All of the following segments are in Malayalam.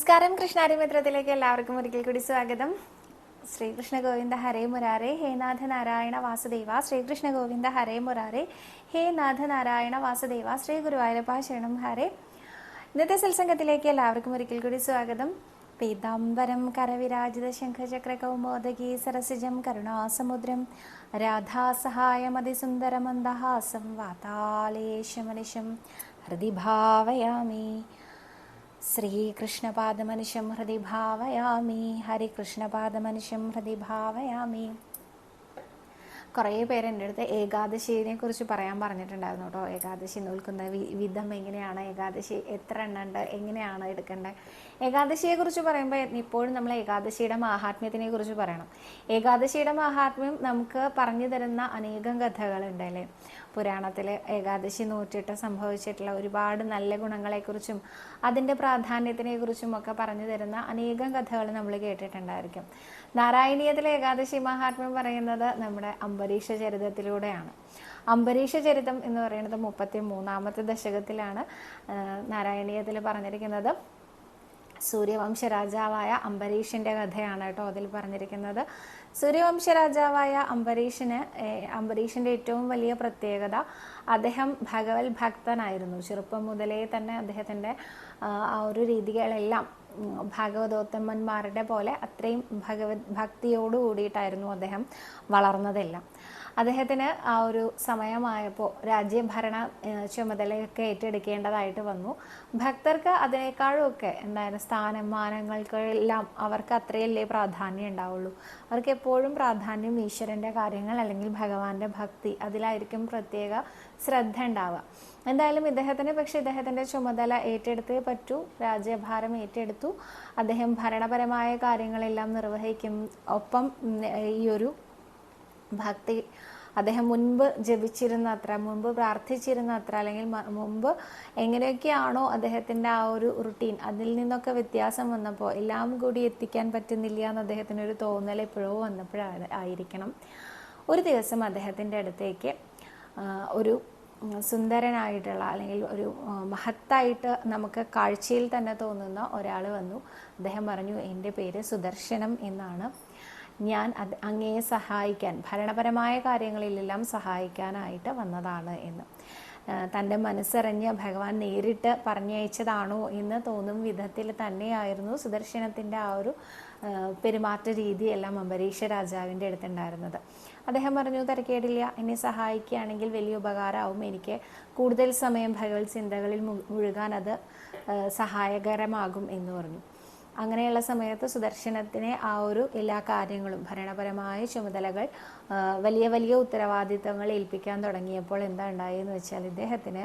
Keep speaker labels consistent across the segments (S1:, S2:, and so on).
S1: നമസ്കാരം. കൃഷ്ണാരിമിത്രത്തിലേക്ക് എല്ലാവർക്കും ഒരിക്കൽ കൂടി സ്വാഗതം. ശ്രീകൃഷ്ണ ഗോവിന്ദ ഹരേ മുരാരേ. ഹേ നാഥ നാരായണ വാസുദേവ. ശ്രീകൃഷ്ണ ഗോവിന്ദ ഹരേ മുരാരേ. ഹേ നാഥ നാരായണ വാസുദേവ. ശ്രീ ഗുരുവായൂരപ്പ ശരണം ഹരേ. ഇന്നത്തെ സത്സംഗത്തിലേക്ക് എല്ലാവർക്കും ഒരിക്കൽ കൂടി സ്വാഗതം. പീതാംബരം കരവിരാജിത ശംഖചക്ര കൗമോദകി സരസിജം കരുണാസമുദ്രം. രാധാസഹായമതിസുന്ദരമന്ദഹാസം വാതാളേശമനിശം. ഹൃദി ഭാവയാമി ശ്രീകൃഷ്ണപാദമനുഷ്യം ഹൃദി ഭാവയാമി. ഹരികൃഷ്ണപാദമനുഷ്യം ഹൃദി ഭാവയാമി. കുറേ പേര് എന്റെ അടുത്ത് ഏകാദശിനെ കുറിച്ച് പറയാൻ പറഞ്ഞിട്ടുണ്ടായിരുന്നു കേട്ടോ. ഏകാദശി നോൽക്കുന്ന വിധം എങ്ങനെയാണ് ഏകാദശി എത്ര എണ്ണം ഉണ്ട് എങ്ങനെയാണ് എടുക്കേണ്ടത്? ഏകാദശിയെ കുറിച്ച് പറയുമ്പോൾ ഇപ്പോഴും നമ്മൾ ഏകാദശിയുടെ മാഹാത്മ്യത്തിനെ കുറിച്ച് പറയണം. ഏകാദശിയുടെ മാഹാത്മ്യം നമുക്ക് പറഞ്ഞു തരുന്ന അനേകം കഥകളുണ്ട് അല്ലേ? പുരാണത്തിൽ ഏകാദശി നൂറ്റിട്ട് സംഭവിച്ചിട്ടുള്ള ഒരുപാട് നല്ല ഗുണങ്ങളെക്കുറിച്ചും അതിന്റെ പ്രാധാന്യത്തിനെക്കുറിച്ചും ഒക്കെ പറഞ്ഞു തരുന്ന അനേകം കഥകൾ നമ്മൾ കേട്ടിട്ടുണ്ടായിരിക്കും. നാരായണീയത്തിലെ ഏകാദശി മഹാത്മ്യം പറയുന്നത് നമ്മുടെ അംബരീഷ ചരിതത്തിലൂടെയാണ്. അംബരീഷ ചരിതം എന്ന് പറയുന്നത് മുപ്പത്തി മൂന്നാമത്തെ ദശകത്തിലാണ് നാരായണീയത്തിൽ പറഞ്ഞിരിക്കുന്നത്. സൂര്യവംശ രാജാവായ അംബരീഷിന്റെ കഥയാണ് കേട്ടോ അതിൽ പറഞ്ഞിരിക്കുന്നത്. സൂര്യവംശ രാജാവായ അംബരീഷിന് അംബരീഷിന്റെ ഏറ്റവും വലിയ പ്രത്യേകത അദ്ദേഹം ഭഗവത് ഭക്തനായിരുന്നു. ചെറുപ്പം മുതലേ തന്നെ അദ്ദേഹത്തിന്റെ ആ, ഒരു രീതികളെല്ലാം ഭാഗവതോത്തമന്മാരുടെ പോലെ അത്രയും ഭഗവത് ഭക്തിയോട് കൂടിയിട്ടായിരുന്നു അദ്ദേഹം വളർന്നതെല്ലാം. അദ്ദേഹത്തിന് ആ ഒരു സമയമായപ്പോൾ രാജ്യഭരണ ചുമതലയൊക്കെ ഏറ്റെടുക്കേണ്ടതായിട്ട് വന്നു. ഭക്തർക്ക് അതിനേക്കാളും ഒക്കെ എന്തായാലും സ്ഥാനമാനങ്ങൾക്കെല്ലാം അവർക്ക് അത്രയല്ലേ പ്രാധാന്യം ഉണ്ടാവുള്ളൂ. അവർക്ക് എപ്പോഴും പ്രാധാന്യം ഈശ്വരന്റെ കാര്യങ്ങൾ അല്ലെങ്കിൽ ഭഗവാന്റെ ഭക്തി അതിലായിരിക്കും പ്രത്യേക ശ്രദ്ധ ഉണ്ടാവുക. എന്തായാലും ഇദ്ദേഹത്തിന് പക്ഷെ ഇദ്ദേഹത്തിന്റെ ചുമതല ഏറ്റെടുത്തേ പറ്റൂ. രാജ്യഭാരം ഏറ്റെടുത്തു. അദ്ദേഹം ഭരണപരമായ കാര്യങ്ങളെല്ലാം നിർവഹിക്കും. ഒപ്പം ഈ ഒരു ഭക്തി അദ്ദേഹം മുൻപ് ജപിച്ചിരുന്ന അത്ര മുൻപ് പ്രാർത്ഥിച്ചിരുന്ന അത്ര അല്ലെങ്കിൽ മുമ്പ് എങ്ങനെയൊക്കെയാണോ അദ്ദേഹത്തിന്റെ ആ ഒരു റുട്ടീൻ അതിൽ നിന്നൊക്കെ വ്യത്യാസം വന്നപ്പോൾ എല്ലാം കൂടി എത്തിക്കാൻ പറ്റുന്നില്ല എന്ന് അദ്ദേഹത്തിന് ഒരു തോന്നൽ എപ്പോഴോ വന്നപ്പോഴാണ് ആയിരിക്കണം. ഒരു ദിവസം അദ്ദേഹത്തിന്റെ അടുത്തേക്ക് ഒരു സുന്ദരനായിട്ടുള്ള അല്ലെങ്കിൽ ഒരു മഹത്തായിട്ട് നമുക്ക് കാഴ്ചയിൽ തന്നെ തോന്നുന്ന ഒരാൾ വന്നു. അദ്ദേഹം പറഞ്ഞു എന്റെ പേര് സുദർശനം എന്നാണ്. ഞാൻ അത് അങ്ങയെ സഹായിക്കാൻ ഭരണപരമായ കാര്യങ്ങളിലെല്ലാം സഹായിക്കാനായിട്ട് വന്നതാണ് എന്ന്. തന്റെ മനസ്സറിഞ്ഞ് ഭഗവാൻ നേരിട്ട് പറഞ്ഞയച്ചതാണോ എന്ന് തോന്നും വിധത്തിൽ തന്നെയായിരുന്നു സുദർശനത്തിന്റെ ആ ഒരു പെരുമാറ്റ രീതിയെല്ലാം അംബരീഷ രാജാവിന്റെ അടുത്തുണ്ടായിരുന്നത്. അദ്ദേഹം പറഞ്ഞു തിരക്കേടില്ല എന്നെ സഹായിക്കുകയാണെങ്കിൽ വലിയ ഉപകാരമാവും. എനിക്ക് കൂടുതൽ സമയം ഭഗവത് ചിന്തകളിൽ മുഴുകാൻ അത് സഹായകരമാകും എന്ന് പറഞ്ഞു. അങ്ങനെയുള്ള സമയത്ത് സുദർശനത്തിനെ ആ ഒരു എല്ലാ കാര്യങ്ങളും ഭരണപരമായ ചുമതലകൾ വലിയ വലിയ ഉത്തരവാദിത്തങ്ങൾ ഏൽപ്പിക്കാൻ തുടങ്ങിയപ്പോൾ എന്താ ഉണ്ടായെന്ന് വെച്ചാൽ ഇദ്ദേഹത്തിന്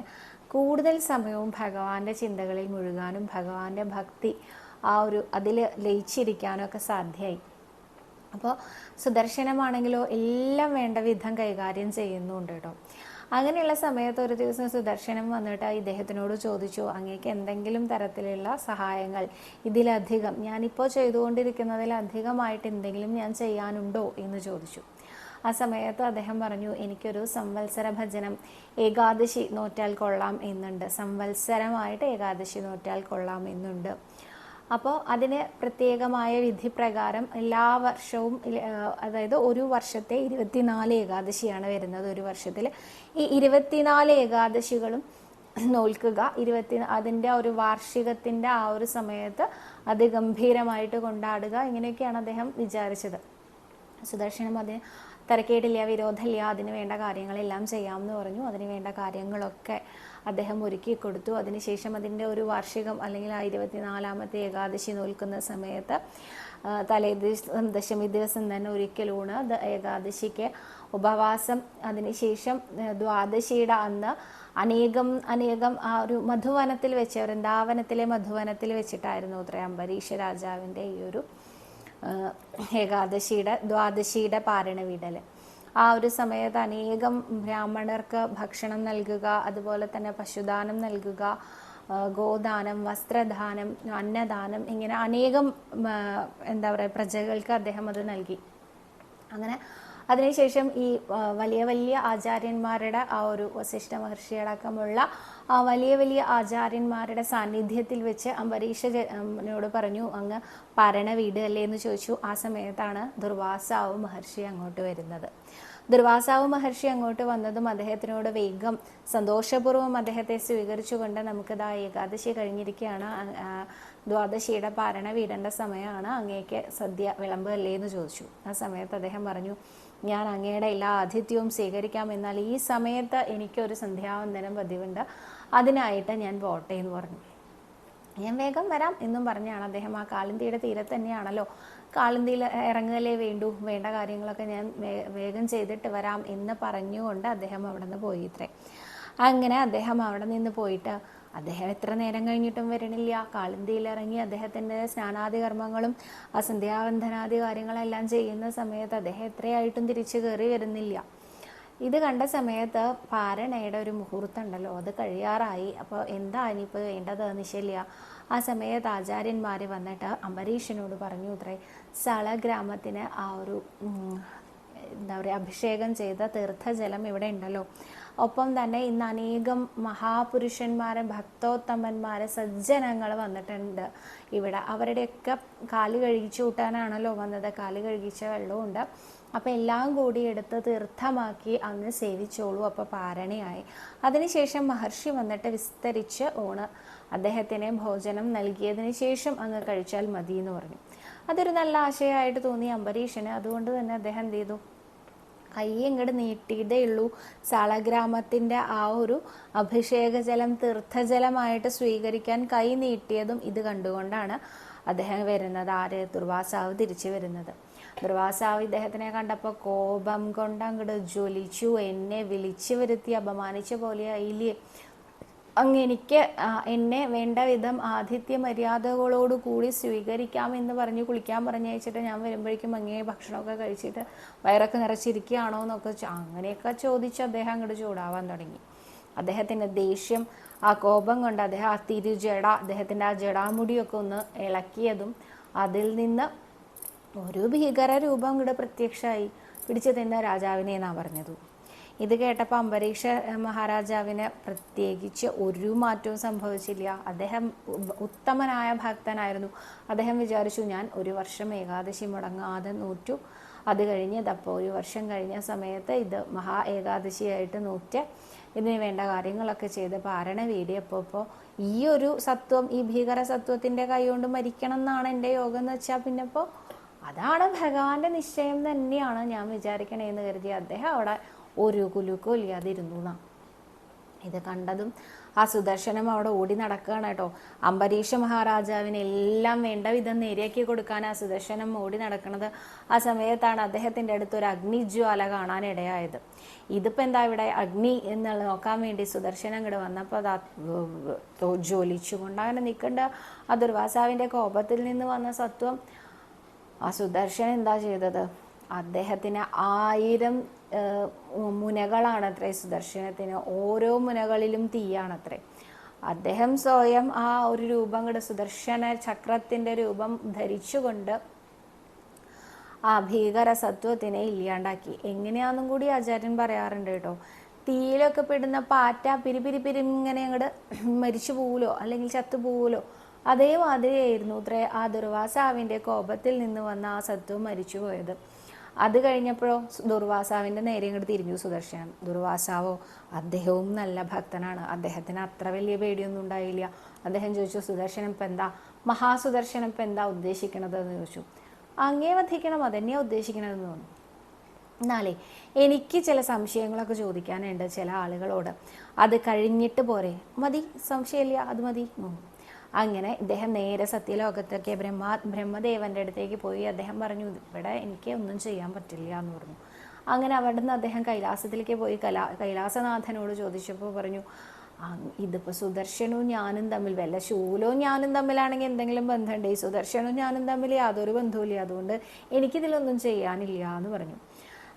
S1: കൂടുതൽ സമയവും ഭഗവാന്റെ ചിന്തകളിൽ മുഴുകാനും ഭഗവാന്റെ ഭക്തി ആ ഒരു അതിൽ ലയിച്ചിരിക്കാനും ഒക്കെ സാധ്യമായി. അപ്പോൾ സുദർശനമാണെങ്കിലോ എല്ലാം വേണ്ട വിധം കൈകാര്യം ചെയ്യുന്നുണ്ട് കേട്ടോ. അങ്ങനെയുള്ള സമയത്ത് ഒരു ദിവസം സുദർശനം വന്നിട്ട് ഇദ്ദേഹത്തിനോട് ചോദിച്ചു അങ്ങേക്ക് എന്തെങ്കിലും തരത്തിലുള്ള സഹായങ്ങൾ ഇതിലധികം ഞാനിപ്പോൾ ചെയ്തുകൊണ്ടിരിക്കുന്നതിലധികമായിട്ട് എന്തെങ്കിലും ഞാൻ ചെയ്യാനുണ്ടോ? എന്ന് ചോദിച്ചു. ആ സമയത്ത് അദ്ദേഹം പറഞ്ഞു എനിക്കൊരു സംവത്സര ഭജനം ഏകാദശി നോറ്റാൽ കൊള്ളാം എന്നുണ്ട്. സംവത്സരമായിട്ട് ഏകാദശി നോറ്റാൽ കൊള്ളാം എന്നുണ്ട്. അപ്പോൾ അതിന് പ്രത്യേകമായ വിധി പ്രകാരം എല്ലാ വർഷവും അതായത് ഒരു വർഷത്തെ ഇരുപത്തിനാല് ഏകാദശിയാണ് വരുന്നത് ഒരു വർഷത്തിൽ ഈ ഇരുപത്തിനാല് ഏകാദശികളും നോൽക്കുക ഇരുപത്തി അതിന്റെ ഒരു വാർഷികത്തിന്റെ ആ ഒരു സമയത്ത് അത് ഗംഭീരമായിട്ട് കൊണ്ടാടുക ഇങ്ങനെയൊക്കെയാണ് അദ്ദേഹം വിചാരിച്ചത്. സുദർശനം അതിന് തിരക്കേടില്ല വിരോധമില്ല അതിന് വേണ്ട കാര്യങ്ങളെല്ലാം ചെയ്യാമെന്ന് പറഞ്ഞു. അതിന് വേണ്ട കാര്യങ്ങളൊക്കെ അദ്ദേഹം ഒരുക്കി കൊടുത്തു. അതിനുശേഷം അതിന്റെ ഒരു വാർഷികം അല്ലെങ്കിൽ ആ ഇരുപത്തിനാലാമത്തെ ഏകാദശി നോൽക്കുന്ന സമയത്ത് തലേ ദിവസം ദശമി ദിവസം തന്നെ ഒരിക്കലൂണ് ഏകാദശിക്ക് ഉപവാസം. അതിനുശേഷം ദ്വാദശിയുടെ അന്ന് അനേകം അനേകം ആ ഒരു മധുവനത്തിൽ വെച്ച് വൃന്ദാവനത്തിലെ മധുവനത്തിൽ വെച്ചിട്ടായിരുന്നു ഉത്ര അംബരീഷ രാജാവിന്റെ ഈ ഒരു ഏകാദശിയുടെ ദ്വാദശിയുടെ പാരണവിടൽ ആ ഒരു സമയത്ത് അനേകം ബ്രാഹ്മണർക്ക് ഭക്ഷണം നൽകുക അതുപോലെ തന്നെ പശുദാനം നൽകുക ഗോദാനം വസ്ത്രദാനം അന്നദാനം ഇങ്ങനെ അനേകം എന്താ പറയുക പ്രജകൾക്ക് അദ്ദേഹം അത് നൽകി. അങ്ങനെ അതിനുശേഷം ഈ വലിയ വലിയ ആചാര്യന്മാരുടെ ആ ഒരു വസിഷ്ഠ മഹർഷിയടക്കമുള്ള ആ വലിയ വലിയ ആചാര്യന്മാരുടെ സാന്നിധ്യത്തിൽ വെച്ച് അംബരീഷനോട് പറഞ്ഞു അങ്ങ് പാരണ വീട് അല്ലേ? എന്ന് ചോദിച്ചു. ആ സമയത്താണ് ദുർവാസാവ് മഹർഷി അങ്ങോട്ട് വരുന്നത്. ദുർവാസാവ് മഹർഷി അങ്ങോട്ട് വന്നതും അദ്ദേഹത്തിനോട് വേഗം സന്തോഷപൂർവം അദ്ദേഹത്തെ സ്വീകരിച്ചുകൊണ്ട് നമുക്കിതാ ഏകാദശി കഴിഞ്ഞിരിക്കുകയാണ്. ദ്വാദശിയുടെ പാരണ വീടേണ്ട സമയമാണ്. അങ്ങേക്ക് സദ്യ വിളമ്പ് അല്ലേ എന്ന് ചോദിച്ചു. ആ സമയത്ത് അദ്ദേഹം പറഞ്ഞു ഞാൻ അങ്ങയുടെ എല്ലാ ആതിഥ്യവും സ്വീകരിക്കാം. എന്നാൽ ഈ സമയത്ത് എനിക്കൊരു സന്ധ്യാവന്തനം പതിവുണ്ട്. അതിനായിട്ട് ഞാൻ പോട്ടെ എന്ന് പറഞ്ഞു. ഞാൻ വേഗം വരാം എന്നും പറഞ്ഞാണ് അദ്ദേഹം. ആ കാളിന്തിയുടെ തീരത്ത് തന്നെയാണല്ലോ കാളിന്തിയിൽ ഇറങ്ങുകയല്ലേ വേണ്ടു വേണ്ട കാര്യങ്ങളൊക്കെ ഞാൻ വേഗം ചെയ്തിട്ട് വരാം എന്ന് പറഞ്ഞുകൊണ്ട് അദ്ദേഹം അവിടെ നിന്ന് പോയി ഇത്രേ. അങ്ങനെ അദ്ദേഹം അവിടെ നിന്ന് പോയിട്ട് അദ്ദേഹം എത്ര നേരം കഴിഞ്ഞിട്ടും വരണില്ല. കാളിന്തിയിൽ ഇറങ്ങി അദ്ദേഹത്തിന്റെ സ്നാനാദി കർമ്മങ്ങളും ആ സന്ധ്യാവന്ധനാദി കാര്യങ്ങളെല്ലാം ചെയ്യുന്ന സമയത്ത് അദ്ദേഹം എത്രയായിട്ടും തിരിച്ചു കയറി വരുന്നില്ല. ഇത് കണ്ട സമയത്ത് പാരണയുടെ ഒരു മുഹൂർത്തം ഉണ്ടല്ലോ അത് കഴിയാറായി. അപ്പോൾ എന്താ ഇനിയിപ്പോൾ വേണ്ടത് നിശല്യ? ആ സമയത്ത് ആചാര്യന്മാർ വന്നിട്ട് അംബരീഷനോട് പറഞ്ഞു ഇത്രേ സള ഗ്രാമത്തിന് ആ ഒരു എന്താ പറയുക അഭിഷേകം ചെയ്ത തീർത്ഥജലം ഇവിടെ ഉണ്ടല്ലോ. ഒപ്പം തന്നെ ഇന്ന് അനേകം മഹാപുരുഷന്മാരെ ഭക്തോത്തമന്മാരെ സജ്ജനങ്ങൾ വന്നിട്ടുണ്ട് ഇവിടെ. അവരുടെയൊക്കെ കാൽ കഴുകിച്ചു കൂട്ടാനാണല്ലോ വന്നത്. കാൽ കഴുകിച്ച വെള്ളമുണ്ട് അപ്പം എല്ലാം കൂടി എടുത്ത് തീർത്ഥമാക്കി അങ്ങ് സേവിച്ചോളൂ. അപ്പോൾ പാരണയായി. അതിനുശേഷം മഹർഷി വന്നിട്ട് വിസ്തരിച്ച് ഊണ് അദ്ദേഹത്തിന് ഭോജനം നൽകിയതിന് ശേഷം അങ്ങ് കഴിച്ചാൽ മതി എന്ന് പറഞ്ഞു. അതൊരു നല്ല ആശയമായിട്ട് തോന്നി അംബരീഷന്. അതുകൊണ്ട് തന്നെ അദ്ദേഹം എന്ത് ചെയ്തു? കൈ ഇങ്ങോട്ട് നീട്ടിയതേ ഉള്ളൂ. സാളഗ്രാമത്തിന്റെ ആ ഒരു അഭിഷേക ജലം തീർത്ഥജലമായിട്ട് സ്വീകരിക്കാൻ കൈ നീട്ടിയതും ഇത് കണ്ടുകൊണ്ടാണ് അദ്ദേഹം വരുന്നത്. ആര്? ദുർവാസാവ് തിരിച്ചു വരുന്നത്. ദുർവാസാവ് ഇദ്ദേഹത്തിനെ കണ്ടപ്പോൾ കോപം കൊണ്ട് അങ്ങോട്ട് ജ്വലിച്ചു. എന്നെ വിളിച്ചു വരുത്തി അപമാനിച്ച പോലെ ആയില്ലേ അങ്ങ് എനിക്ക് എന്നെ വേണ്ട വിധം ആതിഥ്യ മര്യാദകളോട് കൂടി സ്വീകരിക്കാം എന്ന് പറഞ്ഞ് കുളിക്കാൻ പറഞ്ഞയച്ചിട്ട് ഞാൻ വരുമ്പോഴേക്കും അങ്ങേ ഭക്ഷണമൊക്കെ കഴിച്ചിട്ട് വയറൊക്കെ നിറച്ചിരിക്കുകയാണോ എന്നൊക്കെ അങ്ങനെയൊക്കെ ചോദിച്ച് അദ്ദേഹം അങ്ങോട്ട് ചൂടാവാൻ തുടങ്ങി. അദ്ദേഹത്തിന്റെ ദേഷ്യം ആ കോപം കൊണ്ട് അദ്ദേഹം ആ തിരുജട അദ്ദേഹത്തിന്റെ ആ ജടാമുടിയൊക്കെ ഒന്ന് ഇളക്കിയതും അതിൽ നിന്ന് ഒരു ഭീകര രൂപം കൂടെ പ്രത്യക്ഷമായി പിടിച്ചു രാജാവിനെ എന്നാ പറഞ്ഞത്? ഇത് കേട്ടപ്പോൾ അംബരീഷ മഹാരാജാവിനെ മഹാരാജാവിന് പ്രത്യേകിച്ച് ഒരു മാറ്റവും സംഭവിച്ചില്ല. അദ്ദേഹം ഉത്തമനായ ഭക്തനായിരുന്നു. അദ്ദേഹം വിചാരിച്ചു ഞാൻ ഒരു വർഷം ഏകാദശി മുടങ്ങാതെ നൂറ്റു അത് കഴിഞ്ഞ് ഇതപ്പോൾ ഒരു വർഷം കഴിഞ്ഞ സമയത്ത് ഇത് മഹാ ഏകാദശിയായിട്ട് നൂറ്റ്. ഇതിന് വേണ്ട കാര്യങ്ങളൊക്കെ ചെയ്ത് പാരണ വീടിയപ്പോൾ ഇപ്പോൾ ഈ ഒരു സത്വം ഈ ഭീകര സത്വത്തിന്റെ കൈകൊണ്ട് മരിക്കണം എന്നാണ് എന്റെ യോഗം എന്ന് വെച്ചാൽ പിന്നെ ഇപ്പോൾ അതാണ് ഭഗവാന്റെ നിശ്ചയം തന്നെയാണ് ഞാൻ വിചാരിക്കണേന്ന് കരുതി അദ്ദേഹം അവിടെ ഒരു കുലുക്കോ ഇല്ലാതിരുന്നു എന്നാ ഇത് കണ്ടതും ആ സുദർശനം അവിടെ ഓടി നടക്കുകയാണ് കേട്ടോ. അംബരീഷ മഹാരാജാവിന് എല്ലാം വേണ്ട വിധം നേരിയാക്കി കൊടുക്കാൻ ആ സുദർശനം ഓടി നടക്കുന്നത് ആ സമയത്താണ് അദ്ദേഹത്തിന്റെ അടുത്ത് ഒരു അഗ്നിജ്വാല കാണാനിടയായത് ഇതിപ്പോൾ എന്താ ഇവിടെ അഗ്നി എന്നുള്ള നോക്കാൻ വേണ്ടി സുദർശനം ഇങ്ങോട്ട് വന്നപ്പോൾ അത് ജ്വലിച്ചുകൊണ്ട് അങ്ങനെ നിൽക്കേണ്ട. ആ ദുർവാസാവിന്റെ കോപത്തിൽ നിന്ന് വന്ന സത്വം ആ സുദർശൻ എന്താ ചെയ്തത്? അദ്ദേഹത്തിന് ആയിരം മുനകളാണ് മുനകളാണത്രേ സുദർശനത്തിന്. ഓരോ മുനകളിലും തീയാണത്രേ. അദ്ദേഹം സ്വയം ആ ഒരു രൂപം കൂടെ സുദർശന ചക്രത്തിന്റെ രൂപം ധരിച്ചുകൊണ്ട് ആ ഭീകര സത്വത്തിനെ ഇല്ലാണ്ടാക്കി. എങ്ങനെയാണെന്നും കൂടി ആചാര്യൻ പറയാറുണ്ട് കേട്ടോ. തീയിലൊക്കെ പെടുന്ന പാറ്റ പിരിപിരി പിരി പിരി ഇങ്ങനെ അങ്ങോട്ട് മരിച്ചു പോവുലോ അല്ലെങ്കിൽ ചത്തു പോവുലോ അതേമാതിരിയായിരുന്നു ഇത്രേ ആ ദുർവാസാവിന്റെ കോപത്തിൽ നിന്ന് വന്ന ആ സത്വം മരിച്ചു പോയത്. അത് കഴിഞ്ഞപ്പോഴോ ദുർവാസാവിന്റെ നേരെ ഇങ്ങോട്ട് തിരിഞ്ഞു സുദർശനം. ദുർവാസാവോ അദ്ദേഹവും നല്ല ഭക്തനാണ്. അദ്ദേഹത്തിന് അത്ര വലിയ പേടിയൊന്നും ഉണ്ടായില്ല. അദ്ദേഹം ചോദിച്ചു സുദർശനം ഇപ്പം എന്താ? മഹാസുദർശനം ഇപ്പം എന്താ ഉദ്ദേശിക്കണത്? എന്ന് ചോദിച്ചു. അങ്ങേ വധിക്കണം അതന്നെയാ ഉദ്ദേശിക്കണതെന്ന് തോന്നുന്നു. എന്നാലേ എനിക്ക് ചില സംശയങ്ങളൊക്കെ ചോദിക്കാനുണ്ട് ചില ആളുകളോട്. അത് കഴിഞ്ഞിട്ട് പോരെ. മതി സംശയമില്ല അത് മതി. അങ്ങനെ ഇദ്ദേഹം നേരെ സത്യലോകത്തൊക്കെ ബ്രഹ്മ ബ്രഹ്മദേവന്റെ അടുത്തേക്ക് പോയി. അദ്ദേഹം പറഞ്ഞു ഇവിടെ എനിക്ക് ഒന്നും ചെയ്യാൻ പറ്റില്ല എന്ന് പറഞ്ഞു. അങ്ങനെ അവിടെ നിന്ന് അദ്ദേഹം കൈലാസത്തിലേക്ക് പോയി. കലാ കൈലാസനാഥനോട് ചോദിച്ചപ്പോൾ പറഞ്ഞു ഇതിപ്പോൾ ഇതിപ്പോ സുദർശനവും ഞാനും തമ്മിൽ വല്ല ശൂലവും ഞാനും തമ്മിലാണെങ്കിൽ എന്തെങ്കിലും ബന്ധമുണ്ട്? ഈ സുദർശനവും ഞാനും തമ്മിൽ യാതൊരു ബന്ധവുമില്ല. അതുകൊണ്ട് എനിക്കിതിലൊന്നും ചെയ്യാനില്ല എന്ന് പറഞ്ഞു.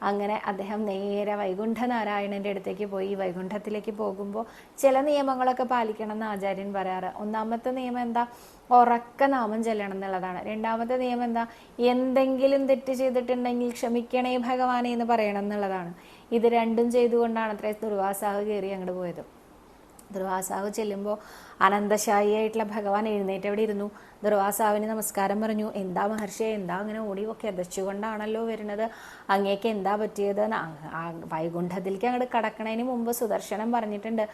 S1: അങ്ങനെ അദ്ദേഹം നേരെ വൈകുണ്ഠനാരായണന്റെ അടുത്തേക്ക് പോയി. വൈകുണ്ഠത്തിലേക്ക് പോകുമ്പോൾ ചില നിയമങ്ങളൊക്കെ പാലിക്കണം എന്ന് ആചാര്യൻ പറയാറ്. ഒന്നാമത്തെ നിയമം എന്താ? ഉറക്ക നാമം ചെല്ലണം എന്നുള്ളതാണ്. രണ്ടാമത്തെ നിയമം എന്താ? എന്തെങ്കിലും തെറ്റ് ചെയ്തിട്ടുണ്ടെങ്കിൽ ക്ഷമിക്കണേ ഭഗവാനെ എന്ന് പറയണം എന്നുള്ളതാണ്. ഇത് രണ്ടും ചെയ്തുകൊണ്ടാണ് അത്ര ദുർവാസാഹ് കയറി അങ്ങോട്ട് പോയത്. ദുർവാസാവ് ചെല്ലുമ്പോൾ അനന്തശായിയായിട്ടുള്ള ഭഗവാൻ എഴുന്നേറ്റ് അവിടെ ഇരുന്നു. ദുർവാസാവിന് നമസ്കാരം പറഞ്ഞു. എന്താ മഹർഷിയെ എന്താ അങ്ങനെ ഓടി കിതച്ചുകൊണ്ടാണല്ലോ വരുന്നത്? അങ്ങേക്ക് എന്താ പറ്റിയത്? വൈകുണ്ഠത്തിലേക്ക് അങ്ങോട്ട് കടക്കണതിന് മുമ്പ് സുദർശനം പറഞ്ഞിട്ടുണ്ട്.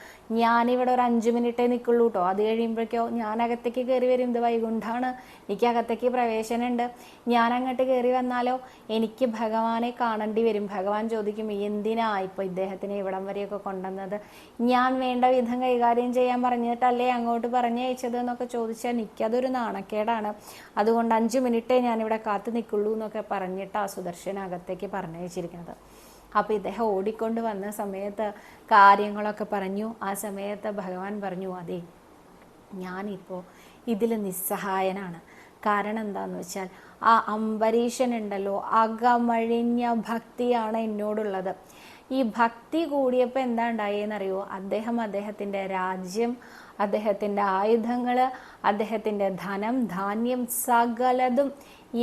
S1: ഞാനിവിടെ ഒരു അഞ്ചു മിനിറ്റേ നിൽക്കുള്ളൂ കേട്ടോ അത് കഴിയുമ്പോഴേക്കോ ഞാൻ അകത്തേക്ക് കയറി വരും. ഇത് വൈകുണ്ഠാണ്. എനിക്ക് അകത്തേക്ക് പ്രവേശനമുണ്ട് ഞാൻ അങ്ങോട്ട് കയറി വന്നാലോ? എനിക്ക് ഭഗവാനെ കാണേണ്ടി വരും. ഭഗവാൻ ചോദിക്കും എന്തിനാ ഇപ്പോൾ ഇദ്ദേഹത്തിനെ ഇവിടം വരെയൊക്കെ കൊണ്ടുവന്നത്? ഞാൻ വേണ്ട വിധം കൈകാര്യം ചെയ്യാൻ പറഞ്ഞിട്ടല്ലേ അങ്ങോട്ട് പറഞ്ഞയച്ചത്? എന്നൊക്കെ ചോദിച്ചാൽ എനിക്കതൊരു നാണക്കേടാണ് അതുകൊണ്ട് അഞ്ച് മിനിറ്റേ ഞാനിവിടെ കാത്തു നിൽക്കുള്ളൂ എന്നൊക്കെ പറഞ്ഞിട്ട് ആ സുദർശന അകത്തേക്ക് പറഞ്ഞയച്ചിരിക്കുന്നത്. അപ്പോൾ ഇദ്ദേഹം ഓടിക്കൊണ്ട് വന്ന സമയത്ത് കാര്യങ്ങളൊക്കെ പറഞ്ഞു. ആ സമയത്ത് ഭഗവാൻ പറഞ്ഞു അതെ ഞാനിപ്പോൾ ഇതിൽ നിസ്സഹായനാണ്. കാരണം എന്താന്ന് വെച്ചാൽ ആ അംബരീഷൻ ഉണ്ടല്ലോ അകമഴിഞ്ഞ ഭക്തിയാണ് എന്നോടുള്ളത്. ഈ ഭക്തി കൂടിയപ്പോൾ എന്താ ഉണ്ടായെന്നറിയോ? അദ്ദേഹം അദ്ദേഹത്തിന്റെ രാജ്യം അദ്ദേഹത്തിന്റെ ആയുധങ്ങൾ അദ്ദേഹത്തിന്റെ ധനം ധാന്യം സകലതും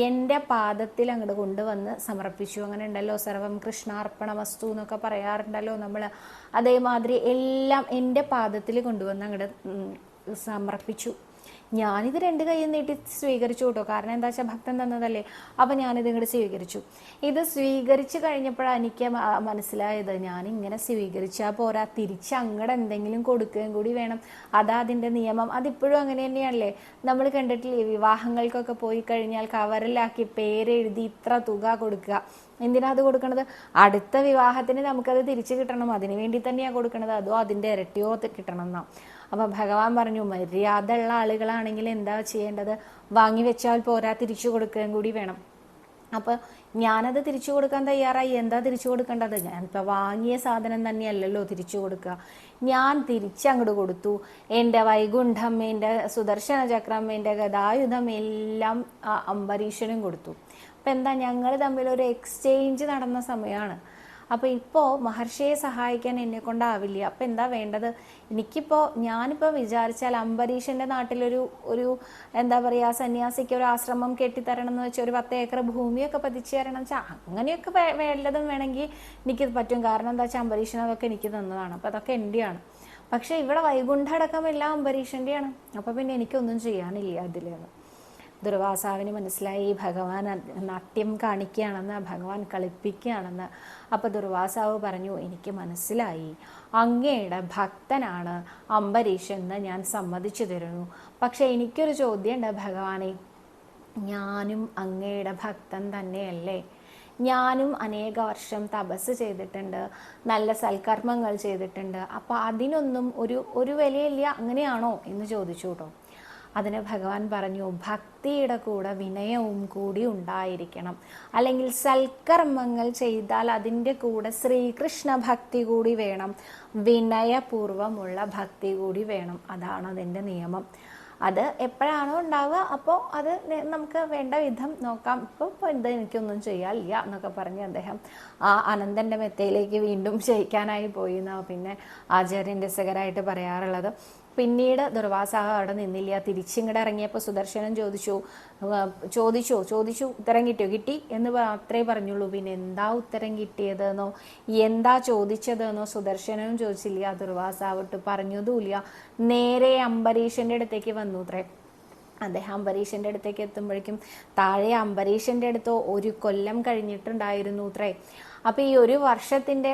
S1: എന്റെ പാദത്തിൽ അങ്ങോട്ട് കൊണ്ടുവന്ന് സമർപ്പിച്ചു. അങ്ങനെ ഉണ്ടല്ലോ സർവം കൃഷ്ണാർപ്പണ വസ്തു എന്നൊക്കെ പറയാറുണ്ടല്ലോ നമ്മൾ അതേമാതിരി എല്ലാം എന്റെ പാദത്തിൽ കൊണ്ടുവന്ന് അങ്ങോട്ട് സമർപ്പിച്ചു. ഞാനിത് രണ്ട് കൈ നീട്ടി സ്വീകരിച്ചു കേട്ടോ. കാരണം എന്താ വെച്ചാൽ ഭക്തൻ തന്നതല്ലേ? അപ്പം ഞാനിത് ഇങ്ങോട്ട് സ്വീകരിച്ചു. ഇത് സ്വീകരിച്ചു കഴിഞ്ഞപ്പോഴാണ് എനിക്ക് മനസ്സിലായത് ഞാൻ ഇങ്ങനെ സ്വീകരിച്ചാൽ പോരാ. തിരിച്ച് അങ്ങടെ എന്തെങ്കിലും കൊടുക്കുകയും കൂടി വേണം. അതാ അതിന്റെ നിയമം. അതിപ്പോഴും അങ്ങനെ തന്നെയാണല്ലേ? നമ്മൾ കണ്ടിട്ടില്ലേ വിവാഹങ്ങൾക്കൊക്കെ പോയി കഴിഞ്ഞാൽ കവറിലാക്കി പേരെഴുതി ഇത്ര തുക കൊടുക്കുക. എന്തിനാ അത് കൊടുക്കണത്? അടുത്ത വിവാഹത്തിന് നമുക്കത് തിരിച്ചു കിട്ടണം. അതിനു വേണ്ടി തന്നെയാണ് കൊടുക്കണത്. അതോ അതിന്റെ ഇരട്ടിയോ കിട്ടണം എന്നാ. അപ്പോൾ ഭഗവാൻ പറഞ്ഞു മര്യാദ ഉള്ള ആളുകളാണെങ്കിൽ എന്താ ചെയ്യേണ്ടത്? വാങ്ങി വെച്ചാൽ പോരാ തിരിച്ചു കൊടുക്കുകയും കൂടി വേണം. അപ്പോൾ ഞാനത് തിരിച്ചു കൊടുക്കാൻ തയ്യാറായി. എന്താ തിരിച്ചു കൊടുക്കേണ്ടത്? ഞാനിപ്പോൾ വാങ്ങിയ സാധനം തന്നെയല്ലല്ലോ തിരിച്ചു കൊടുക്കുക. ഞാൻ തിരിച്ചങ്ങോട്ട് കൊടുത്തു. എന്റെ വൈകുണ്ഠം എന്റെ സുദർശന ചക്രം എന്റെ ഗതായുധം എല്ലാം അംബരീഷനും കൊടുത്തു. അപ്പം എന്താ ഞങ്ങൾ തമ്മിൽ ഒരു എക്സ്ചേഞ്ച് നടന്ന സമയമാണ് അപ്പോൾ ഇപ്പോ മഹർഷിയെ സഹായിക്കാൻ എന്നെ കൊണ്ടാവില്ല. അപ്പോൾ എന്താ വേണ്ടത്? എനിക്കിപ്പോൾ ഞാനിപ്പോൾ വിചാരിച്ചാൽ അംബരീഷന്റെ നാട്ടിലൊരു ഒരു എന്താ പറയുക സന്യാസിക്ക് ഒരു ആശ്രമം കെട്ടിത്തരണം എന്ന് വെച്ചാൽ ഒരു പത്ത് ഏക്കർ ഭൂമിയൊക്കെ പതിച്ചു തരണം വെച്ചാൽ അങ്ങനെയൊക്കെ വേണ്ടതും വേണമെങ്കിൽ എനിക്കിത് പറ്റും. കാരണം എന്താ വെച്ചാൽ അംബരീഷൻ അതൊക്കെ എനിക്ക് തന്നതാണ്. അപ്പോൾ അതൊക്കെ എന്റെയാണ് പക്ഷെ ഇവിടെ വൈകുണ്ഠടക്കം എല്ലാം അംബരീഷന്റെയാണ് അപ്പോൾ പിന്നെ എനിക്കൊന്നും ചെയ്യാനില്ല അതിലേന്ന്. ദുർവാസാവിന് മനസ്സിലായി ഭഗവാൻ നാട്യം കാണിക്കുകയാണെന്ന് ഭഗവാൻ കളിപ്പിക്കുകയാണെന്ന്. അപ്പോൾ ദുർവാസാവ് പറഞ്ഞു എനിക്ക് മനസ്സിലായി. അങ്ങയുടെ ഭക്തനാണ് അംബരീഷ് എന്ന് ഞാൻ സമ്മതിച്ചു തരുന്നു. പക്ഷേ എനിക്കൊരു ചോദ്യമുണ്ട് ഭഗവാനെ. ഞാനും അങ്ങയുടെ ഭക്തൻ തന്നെയല്ലേ? ഞാനും അനേക വർഷം തപസ് ചെയ്തിട്ടുണ്ട് നല്ല സൽക്കർമ്മങ്ങൾ ചെയ്തിട്ടുണ്ട്. അപ്പോൾ അതിനൊന്നും ഒരു ഒരു വിലയില്ല അങ്ങനെയാണോ? എന്ന് ചോദിച്ചു കേട്ടോ. അതിന് ഭഗവാൻ പറഞ്ഞു ഭക്തിയുടെ കൂടെ വിനയവും കൂടി ഉണ്ടായിരിക്കണം. അല്ലെങ്കിൽ സൽക്കർമ്മങ്ങൾ ചെയ്താൽ അതിന്റെ കൂടെ ശ്രീകൃഷ്ണ ഭക്തി കൂടി വേണം. വിനയപൂർവമുള്ള ഭക്തി കൂടി വേണം. അതാണ് അതിന്റെ നിയമം. അത് എപ്പോഴാണോ ഉണ്ടാവുക അപ്പോൾ അത് നമുക്ക് വേണ്ട വിധം നോക്കാം. ഇപ്പോൾ ഇപ്പോൾ എന്താ എനിക്കൊന്നും ചെയ്യാനില്ല എന്നൊക്കെ പറഞ്ഞ് അദ്ദേഹം ആ അനന്തന്റെ മെത്തയിലേക്ക് വീണ്ടും ജയിക്കാനായി പോയി എന്നാണ് പിന്നെ ആചാര്യൻ രസകരമായിട്ട് പറയാറുള്ളത്. പിന്നീട് ദുർവാസാഹ അവിടെ നിന്നില്ല. തിരിച്ചിങ്ങടെ ഇറങ്ങിയപ്പോൾ സുദർശനം ചോദിച്ചു. ചോദിച്ചു ചോദിച്ചു ഉത്തരം കിട്ടിയോ? കിട്ടി എന്ന് മാത്രമേ പറഞ്ഞുള്ളൂ. പിന്നെ എന്താ ഉത്തരം കിട്ടിയതെന്നോ? എന്താ ചോദിച്ചതെന്നോ സുദർശനവും ചോദിച്ചില്ല. ദുർവാസാവട്ട് പറഞ്ഞതുമില്ല. നേരെ അംബരീഷന്റെ അടുത്തേക്ക് വന്നു അത്രേ. അദ്ദേഹം അംബരീഷന്റെ അടുത്തേക്ക് എത്തുമ്പോഴേക്കും താഴെ അംബരീഷന്റെ അടുത്തോ ഒരു കൊല്ലം കഴിഞ്ഞിട്ടുണ്ടായിരുന്നു അത്രേ. അപ്പോൾ ഈ ഒരു വർഷത്തിന്റെ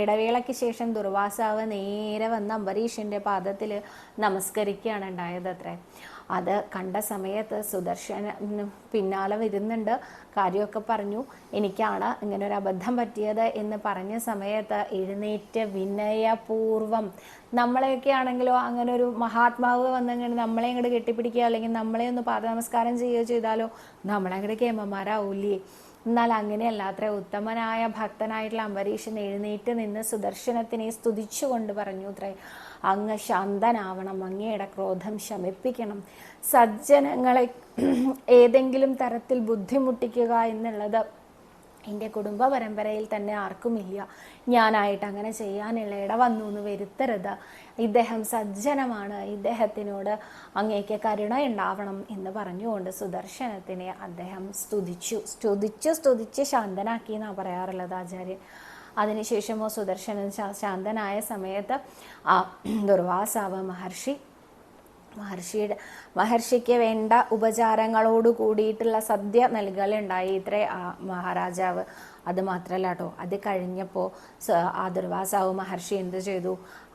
S1: ഇടവേളയ്ക്ക് ശേഷം ദുർവാസാവ് നേരെ വന്ന് അംബരീഷിന്റെ പാദത്തിൽ നമസ്കരിക്കുകയാണ് ഉണ്ടായത് അത്രേ. അത് കണ്ട സമയത്ത് സുദർശന പിന്നാലെ വരുന്നുണ്ട്. കാര്യമൊക്കെ പറഞ്ഞു. എനിക്കാണ് ഇങ്ങനെ ഒരു അബദ്ധം പറ്റിയത് എന്ന് പറഞ്ഞ സമയത്ത് എഴുന്നേറ്റ് വിനയപൂർവം നമ്മളെയൊക്കെ ആണെങ്കിലോ അങ്ങനെ ഒരു മഹാത്മാവ് വന്നിങ്ങനെ നമ്മളെ ഇങ്ങോട്ട് കെട്ടിപ്പിടിക്കുക അല്ലെങ്കിൽ നമ്മളെ ഒന്ന് പാദ നമസ്കാരം ചെയ്യുകയോ ചെയ്താലോ നമ്മളെ അങ്ങോട്ട് കേമന്മാരാവൂലേ എന്നാൽ അങ്ങനെയല്ല. അത്ര ഉത്തമനായ ഭക്തനായിട്ടുള്ള അംബരീഷൻ എഴുന്നേറ്റ് നിന്ന് സുദർശനത്തിനെ സ്തുതിച്ചുകൊണ്ട് പറഞ്ഞു അത്രേ അങ്ങ് ശാന്തനാവണം അങ്ങയുടെ ക്രോധം ശമിപ്പിക്കണം. സജ്ജനങ്ങളെ ഏതെങ്കിലും തരത്തിൽ ബുദ്ധിമുട്ടിക്കുക എന്നുള്ളത് എന്റെ കുടുംബ പരമ്പരയിൽ തന്നെ ആർക്കുമില്ല. ഞാനായിട്ട് അങ്ങനെ ചെയ്യാനുള്ള ഇട വന്നു എന്ന് വരുത്തരുത്. ഇദ്ദേഹം സജ്ജനമാണ്. ഇദ്ദേഹത്തിനോട് അങ്ങേക്ക് കരുണ ഉണ്ടാവണം എന്ന് പറഞ്ഞുകൊണ്ട് സുദർശനത്തിനെ അദ്ദേഹം സ്തുതിച്ചു. സ്തുതിച്ചു സ്തുതിച്ച് ശാന്തനാക്കി എന്നാണ് പറയാറുള്ളത് ആചാര്യൻ. അതിനുശേഷമോ സുദർശനൻ ശാന്തനായ സമയത്ത് ദുർവാസാവ് മഹർഷി മഹർഷിയുടെ മഹർഷിക്ക് വേണ്ട ഉപചാരങ്ങളോട് കൂടിയിട്ടുള്ള സദ്യ നൽകലുണ്ടായി. ഇത്രേ മഹാരാജാവ് അത് മാത്രമല്ല കേട്ടോ അത് കഴിഞ്ഞപ്പോൾ ആ ദുർവാസാവ് മഹർഷി എന്ത് ചെയ്തു?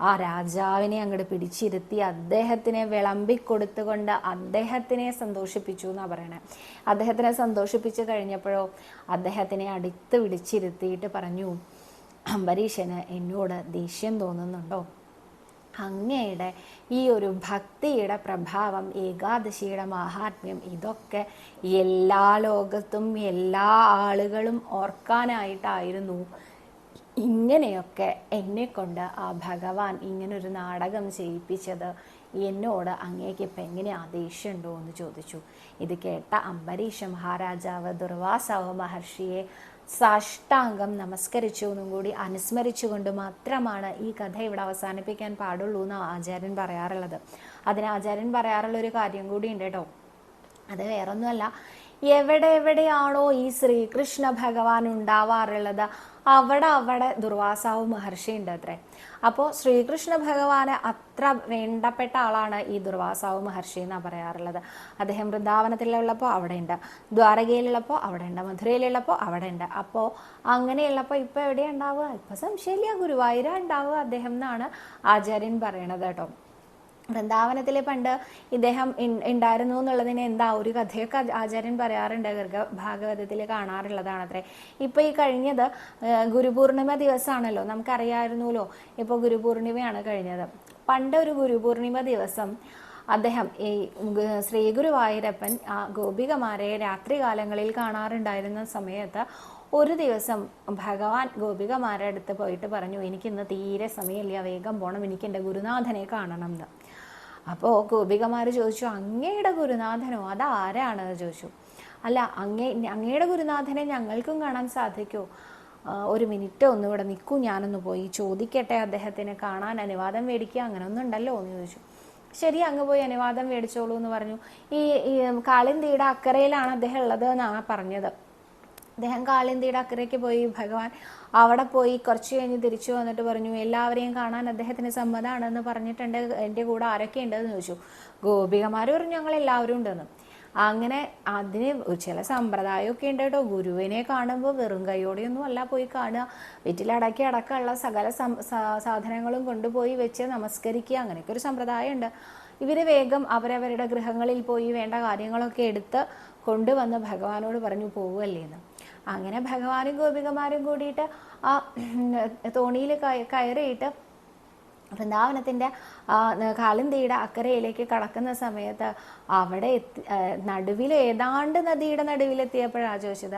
S1: ആ രാജാവിനെ അങ്ങോട്ട് പിടിച്ചിരുത്തി അദ്ദേഹത്തിനെ വിളമ്പിക്കൊടുത്തുകൊണ്ട് അദ്ദേഹത്തിനെ സന്തോഷിപ്പിച്ചു എന്നാണ് പറയണേ. അദ്ദേഹത്തിനെ സന്തോഷിപ്പിച്ച് കഴിഞ്ഞപ്പോഴോ അദ്ദേഹത്തിനെ അടുത്ത് പിടിച്ചിരുത്തിയിട്ട് പറഞ്ഞു അംബരീഷന് എന്നോട് ദേഷ്യം തോന്നുന്നുണ്ടോ? അങ്ങയുടെ ഈ ഒരു ഭക്തിയുടെ പ്രഭാവം ഏകാദശിയുടെ മാഹാത്മ്യം ഇതൊക്കെ എല്ലാ ലോകത്തും എല്ലാ ആളുകളും ഓർക്കാനായിട്ടായിരുന്നു. ഇങ്ങനെയൊക്കെ എന്നെക്കൊണ്ട് ആ ഭഗവാൻ ഇങ്ങനൊരു നാടകം ചെയ്യിപ്പിച്ചത് എന്നോട് അങ്ങേക്ക് ഇപ്പം എങ്ങനെ ആദേശമുണ്ടോ എന്ന് ചോദിച്ചു. ഇത് കേട്ട അംബരീഷ മഹാരാജാവ് ദുർവാസാവ് മഹർഷിയെ സാഷ്ടാംഗം നമസ്കരിച്ചു എന്നും കൂടി അനുസ്മരിച്ചുകൊണ്ട് മാത്രമാണ് ഈ കഥ ഇവിടെ അവസാനിപ്പിക്കാൻ പാടുള്ളൂ എന്ന് ആചാര്യൻ പറയാറുള്ളത്. അതിന് ആചാര്യൻ പറയാറുള്ള ഒരു കാര്യം കൂടി ഉണ്ട് കേട്ടോ. അത് വേറൊന്നുമല്ല. എവിടെ എവിടെയാണോ ഈ ശ്രീകൃഷ്ണ ഭഗവാൻ ഉണ്ടാവാറുള്ളത് അവിടെ അവിടെ ദുർവാസാവ് മഹർഷി ഉണ്ട് അത്രേ അപ്പോൾ ശ്രീകൃഷ്ണ ഭഗവാന് അത്ര വേണ്ടപ്പെട്ട ആളാണ് ഈ ദുർവാസാവ് മഹർഷി എന്നാണ് പറയാറുള്ളത്. അദ്ദേഹം വൃന്ദാവനത്തിലുള്ളപ്പോൾ അവിടെ ഉണ്ട് ദ്വാരകയിലുള്ളപ്പോൾ അവിടെ ഉണ്ട് മധുരയിലുള്ളപ്പോൾ അവിടെ ഉണ്ട് അപ്പോൾ അങ്ങനെയുള്ളപ്പോൾ ഇപ്പോൾ എവിടെയാണ് ഉണ്ടാവുക? ഇപ്പം സംശയമില്ല. ഗുരുവായൂര ഉണ്ടാവുക അദ്ദേഹം എന്നാണ് ആചാര്യൻ പറയണത് കേട്ടോ. വൃന്ദാവനത്തിലെ പണ്ട് ഇദ്ദേഹം ഉണ്ടായിരുന്നു എന്നുള്ളതിന് എന്താ ഒരു കഥയൊക്കെ ആചാര്യൻ പറയാറുണ്ട് ഗർഗ ഭാഗവതത്തിൽ കാണാറുള്ളതാണ് അത്രേ ഇപ്പൊ ഈ കഴിഞ്ഞത് ഗുരുപൂർണിമ ദിവസമാണല്ലോ നമുക്കറിയായിരുന്നല്ലോ ഇപ്പോൾ ഗുരുപൂർണിമയാണ് കഴിഞ്ഞത്. പണ്ട് ഒരു ഗുരുപൂർണിമ ദിവസം അദ്ദേഹം ഈ ശ്രീ ഗുരുവായൂരപ്പൻ ആ ഗോപികമാരെ രാത്രികാലങ്ങളിൽ കാണാറുണ്ടായിരുന്ന സമയത്ത് ഒരു ദിവസം ഭഗവാൻ ഗോപികമാരുടെ അടുത്ത് പോയിട്ട് പറഞ്ഞു എനിക്കിന്ന് തീരെ സമയമില്ല വേഗം പോകണം എനിക്ക് എന്റെ ഗുരുനാഥനെ കാണണം എന്ന് അപ്പോൾ ഗോപികമാർ ചോദിച്ചു അങ്ങയുടെ ഗുരുനാഥനോ? അതാരാണ്? ചോദിച്ചു. അല്ല അങ്ങേ അങ്ങയുടെ ഗുരുനാഥനെ ഞങ്ങൾക്കും കാണാൻ സാധിക്കുമോ ഒരു മിനിറ്റ് ഒന്ന് ഇവിടെ നിൽക്കൂ ഞാനൊന്ന് പോയി ചോദിക്കട്ടെ അദ്ദേഹത്തിന്. കാണാൻ അനുവാദം മേടിക്കുക അങ്ങനെ ഉണ്ടല്ലോ? എന്ന് ചോദിച്ചു. ശരി അങ്ങ് പോയി അനുവാദം മേടിച്ചോളൂ എന്ന് പറഞ്ഞു. ഈ കാളിന്തിയുടെ അക്കരയിലാണ് അദ്ദേഹം ഉള്ളത് എന്നാണ് പറഞ്ഞത്. അദ്ദേഹം കാളിന്തിയുടെ അക്കരയ്ക്ക് പോയി. ഭഗവാൻ അവിടെ പോയി. കുറച്ച് കഴിഞ്ഞ് തിരിച്ചു വന്നിട്ട് പറഞ്ഞു എല്ലാവരെയും കാണാൻ അദ്ദേഹത്തിന് സമ്മതമാണെന്ന് പറഞ്ഞിട്ടുണ്ട്. എന്റെ കൂടെ ആരൊക്കെ ഉണ്ടെന്ന് ചോദിച്ചു. ഗോപികമാർ പറഞ്ഞു ഞങ്ങൾ എല്ലാവരും ഉണ്ടെന്ന്. അങ്ങനെ അതിന് ചില സമ്പ്രദായമൊക്കെ ഉണ്ട് കേട്ടോ. ഗുരുവിനെ കാണുമ്പോൾ വെറും കൈയോടെയൊന്നും അല്ല പോയി കാണുക. വീട്ടിലടക്കി അടക്കമുള്ള സകല സാധനങ്ങളും കൊണ്ടുപോയി വെച്ച് നമസ്കരിക്കുക. അങ്ങനെയൊക്കെ ഒരു സമ്പ്രദായമുണ്ട്. ഇവർ വേഗം അവരവരുടെ ഗൃഹങ്ങളിൽ പോയി വേണ്ട കാര്യങ്ങളൊക്കെ എടുത്ത് കൊണ്ടുവന്ന് ഭഗവാനോട് പറഞ്ഞു പോവുകയല്ലേ എന്ന്. അങ്ങനെ ഭഗവാനും ഗോപികമാരും കൂടിയിട്ട് ആ തോണിയിൽ കയറിയിട്ട് വൃന്ദാവനത്തിന്റെ കാളിന്തിയുടെ അക്കരയിലേക്ക് കടക്കുന്ന സമയത്ത് അവിടെ എത്തി നടുവിൽ ഏതാണ്ട് നദിയുടെ നടുവിലെത്തിയപ്പോഴാണ് ചോദിച്ചത്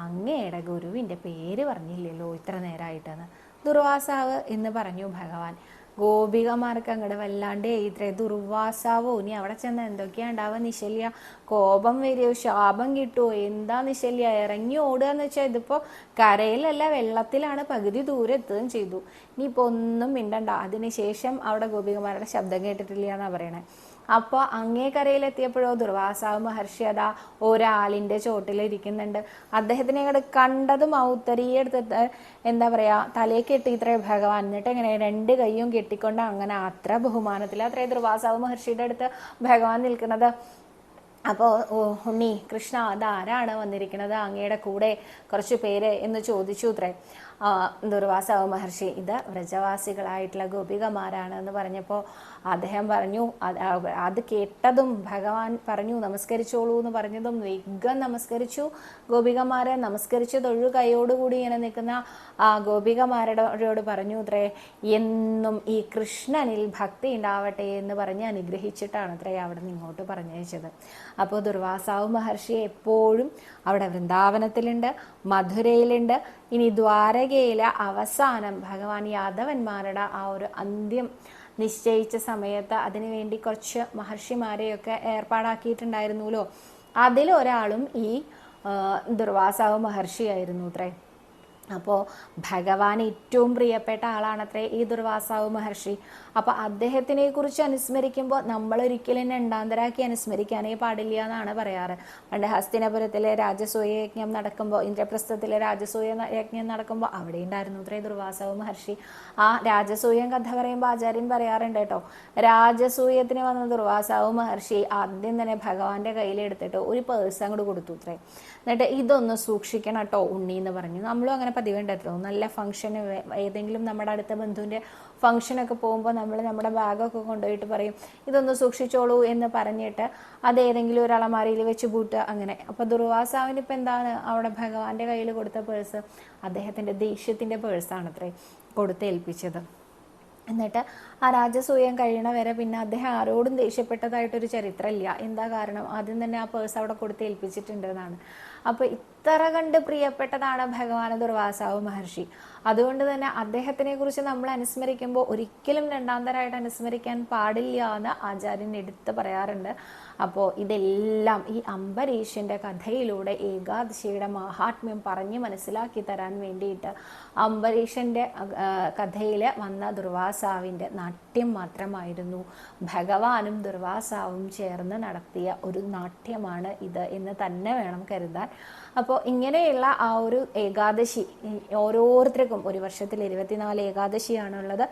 S1: അങ്ങയുടെ ഗുരുവിന്റെ പേര് പറഞ്ഞില്ലല്ലോ ഇത്ര നേരമായിട്ടെന്ന് ദുർവാസാവ് എന്ന് പറഞ്ഞു ഭഗവാൻ. ഗോപികമാർക്ക് അങ്ങോട്ട് വല്ലാണ്ട് എഴുതേ ദുർവാസാവോ? നീ അവിടെ ചെന്ന എന്തൊക്കെയാ ഉണ്ടാവുക നിശല്യ? കോപം വരുമോ ശാപം കിട്ടുമോ എന്താ നിശല്യ? ഇറങ്ങി ഓടുക എന്ന് വെച്ചാൽ ഇതിപ്പോൾ കരയിലല്ല വെള്ളത്തിലാണ് പകുതി ദൂരെ എത്തുകയും ചെയ്തു. ഇനിയിപ്പോൾ ഒന്നും മിണ്ടണ്ട. അതിനുശേഷം അവിടെ ഗോപികമാരുടെ ശബ്ദം കേട്ടിട്ടില്ല പറയണേ. അപ്പോൾ അങ്ങേ കരയിലെത്തിയപ്പോഴോ ദുർവാസാവ് മഹർഷി അതാ ഒരാളിന്റെ ചോട്ടിലിരിക്കുന്നുണ്ട് അദ്ദേഹത്തിനെ അങ്ങോട്ട് കണ്ടതും ഔത്തരിയെടുത്തിട്ട് എന്താ പറയുക തലയെ കെട്ടി ഇത്രേ ഭഗവാൻ. എന്നിട്ട് ഇങ്ങനെ രണ്ട് കൈയും കെട്ടിക്കൊണ്ട് അങ്ങനെ അത്ര ബഹുമാനത്തിൽ അത്രേ ദുർവാസാവ് മഹർഷിയുടെ അടുത്ത് ഭഗവാൻ നിൽക്കുന്നത്. അപ്പോൾ ഉണ്ണി കൃഷ്ണ അതാരാണ് വന്നിരിക്കുന്നത് അങ്ങയുടെ കൂടെ കുറച്ച് പേര് എന്ന് ചോദിച്ചു അത്രേ ആ, ദുർവാസാവ് മഹർഷി ഇത് വ്രജവാസികളായിട്ടുള്ള ഗോപികമാരാണ് എന്ന് പറഞ്ഞപ്പോൾ അദ്ദേഹം പറഞ്ഞു അത് കേട്ടതും ഭഗവാൻ പറഞ്ഞു നമസ്കരിച്ചോളൂ എന്ന് പറഞ്ഞതും വേഗം നമസ്കരിച്ചു. ഗോപികമാരെ നമസ്കരിച്ച് തൊഴു കൈയോടുകൂടി ഇങ്ങനെ നിൽക്കുന്ന ആ ഗോപികമാരോട് പറഞ്ഞു അത്രേ എന്നും ഈ കൃഷ്ണനിൽ ഭക്തി ഉണ്ടാവട്ടെ എന്ന് പറഞ്ഞ് അനുഗ്രഹിച്ചിട്ടാണ് അത്രേ അവിടെ നിന്ന് ഇങ്ങോട്ട് പറഞ്ഞയച്ചത്. അപ്പോൾ ദുർവാസാവ് മഹർഷി എപ്പോഴും അവിടെ വൃന്ദാവനത്തിലുണ്ട് മധുരയിലുണ്ട് ഇനി ദ്വാരകയിലെ അവസാനം ഭഗവാൻ യാദവന്മാരുടെ ആ ഒരു അന്ത്യം നിശ്ചയിച്ച സമയത്ത് അതിനുവേണ്ടി കുറച്ച് മഹർഷിമാരെയൊക്കെ ഏർപ്പാടാക്കിയിട്ടുണ്ടായിരുന്നല്ലോ. അതിലൊരാളും ഈ ദുർവാസാവ് മഹർഷിയായിരുന്നു അത്രേ. അപ്പോൾ ഭഗവാൻ ഏറ്റവും പ്രിയപ്പെട്ട ആളാണത്രേ ഈ ദുർവാസാവ് മഹർഷി. അപ്പോൾ അദ്ദേഹത്തിനെ കുറിച്ച് അനുസ്മരിക്കുമ്പോൾ നമ്മൾ ഒരിക്കലും രണ്ടാന്തരാക്കി അനുസ്മരിക്കാനേ പാടില്ല എന്നാണ് പറയാറ്. പണ്ട് ഹസ്തിനപുരത്തിലെ രാജസൂയ യജ്ഞം നടക്കുമ്പോൾ ഇന്ദ്രപ്രസ്ഥത്തിലെ രാജസൂയ യജ്ഞം നടക്കുമ്പോൾ അവിടെ ഉണ്ടായിരുന്നു അത്രേ ദുർവാസാവ് മഹർഷി. ആ രാജസൂയം കഥ പറയുമ്പോൾ ആചാര്യൻ പറയാറുണ്ട് കേട്ടോ രാജസൂയത്തിന് വന്ന ദുർവാസാവ് മഹർഷി ആദ്യം തന്നെ ഭഗവാന്റെ കയ്യിലെടുത്തിട്ട് ഒരു പേഴ്സ് അങ്ങോട്ട് കൊടുത്തു അത്രേ എന്നിട്ട് ഇതൊന്ന് സൂക്ഷിക്കണം കേട്ടോ ഉണ്ണി എന്ന് പറഞ്ഞു. നമ്മളും അങ്ങനെ പതിവുണ്ടല്ലോ നല്ല ഫംഗ്ഷന് ഏതെങ്കിലും നമ്മുടെ അടുത്ത ബന്ധുവിന്റെ ഫംഗ്ഷനൊക്കെ പോകുമ്പോൾ നമ്മൾ നമ്മുടെ ബാഗൊക്കെ കൊണ്ടുപോയിട്ട് പറയും ഇതൊന്ന് സൂക്ഷിച്ചോളൂ എന്ന് പറഞ്ഞിട്ട് അത് ഏതെങ്കിലും ഒരു അളമാരിയിൽ വെച്ച് പൂട്ടുക അങ്ങനെ. അപ്പോൾ ദുർവാസാവിന് ഇപ്പം എന്താണ്? അവിടെ ഭഗവാന്റെ കയ്യിൽ കൊടുത്ത പേഴ്സ് അദ്ദേഹത്തിന്റെ ദേഷ്യത്തിന്റെ പേഴ്സാണ് അത്രേ കൊടുത്തേൽപ്പിച്ചത് എന്നിട്ട് ആ രാജസൂയം കഴിയണ വരെ പിന്നെ അദ്ദേഹം ആരോടും ദേഷ്യപ്പെട്ടതായിട്ടൊരു ചരിത്രമില്ല. എന്താ കാരണം? ആദ്യം തന്നെ ആ പേഴ്സ് അവിടെ കൊടുത്ത് ഏൽപ്പിച്ചിട്ടുണ്ട് എന്നാണ്. അപ്പോൾ ഇത്ര കണ്ട് പ്രിയപ്പെട്ടതാണ് ഭഗവാന ദുർവാസാവ് മഹർഷി. അതുകൊണ്ട് തന്നെ അദ്ദേഹത്തിനെ കുറിച്ച് നമ്മൾ അനുസ്മരിക്കുമ്പോൾ ഒരിക്കലും രണ്ടാന്തരായിട്ട് അനുസ്മരിക്കാൻ പാടില്ല എന്ന് ആചാര്യൻ എടുത്ത് പറയാറുണ്ട്. അപ്പോൾ ഇതെല്ലാം ഈ അംബരീഷിന്റെ കഥയിലൂടെ ഏകാദശിയുടെ മഹാത്മ്യം പറഞ്ഞ് മനസ്സിലാക്കി തരാൻ വേണ്ടിയിട്ട് അംബരീഷന്റെ കഥയിൽ വന്ന ദുർവാസാവിന്റെ നാട്യം മാത്രമായിരുന്നു. ഭഗവാനും ദുർവാസാവും ചേർന്ന് നടത്തിയ ഒരു നാട്യമാണ് ഇത് എന്ന് തന്നെ വേണം കരുതാൻ. അപ്പോൾ ഇങ്ങനെയുള്ള ആ ഒരു ഏകാദശി ഓരോരുത്തർക്കും ഒരു വർഷത്തിൽ ഇരുപത്തിനാല് ഏകാദശിയാണുള്ളത്.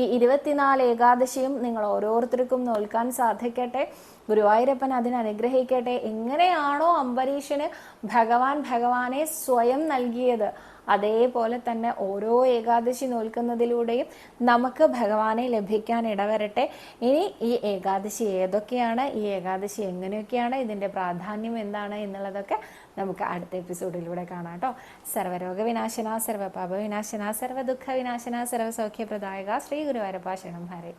S1: ഈ ഇരുപത്തിനാല് ഏകാദശിയും നിങ്ങൾ ഓരോരുത്തർക്കും നോൽക്കാൻ സാധിക്കട്ടെ. ഗുരുവായൂരപ്പൻ അതിനനുഗ്രഹിക്കട്ടെ എങ്ങനെയാണോ അംബരീഷന് ഭഗവാൻ ഭഗവാനെ സ്വയം നൽകിയത്. അതേപോലെ തന്നെ ഓരോ ഏകാദശി നോൽക്കുന്നതിലൂടെയും നമുക്ക് ഭഗവാനെ ലഭിക്കാൻ ഇടവരട്ടെ. ഇനി ഈ ഏകാദശി ഏതൊക്കെയാണ്? ഈ ഏകാദശി എങ്ങനെയൊക്കെയാണ്? ഇതിന്റെ പ്രാധാന്യം എന്താണ് എന്നുള്ളതൊക്കെ നമുക്ക് അടുത്ത എപ്പിസോഡിലൂടെ കാണാം കേട്ടോ സർവരോഗ വിനാശന സർവപാപ വിനാശന സർവദുഃഖ വിനാശന സർവസൗഖ്യപ്രദായക ശ്രീ ഗുരുവായൂരപ്പ ശരണം. ഹരേ.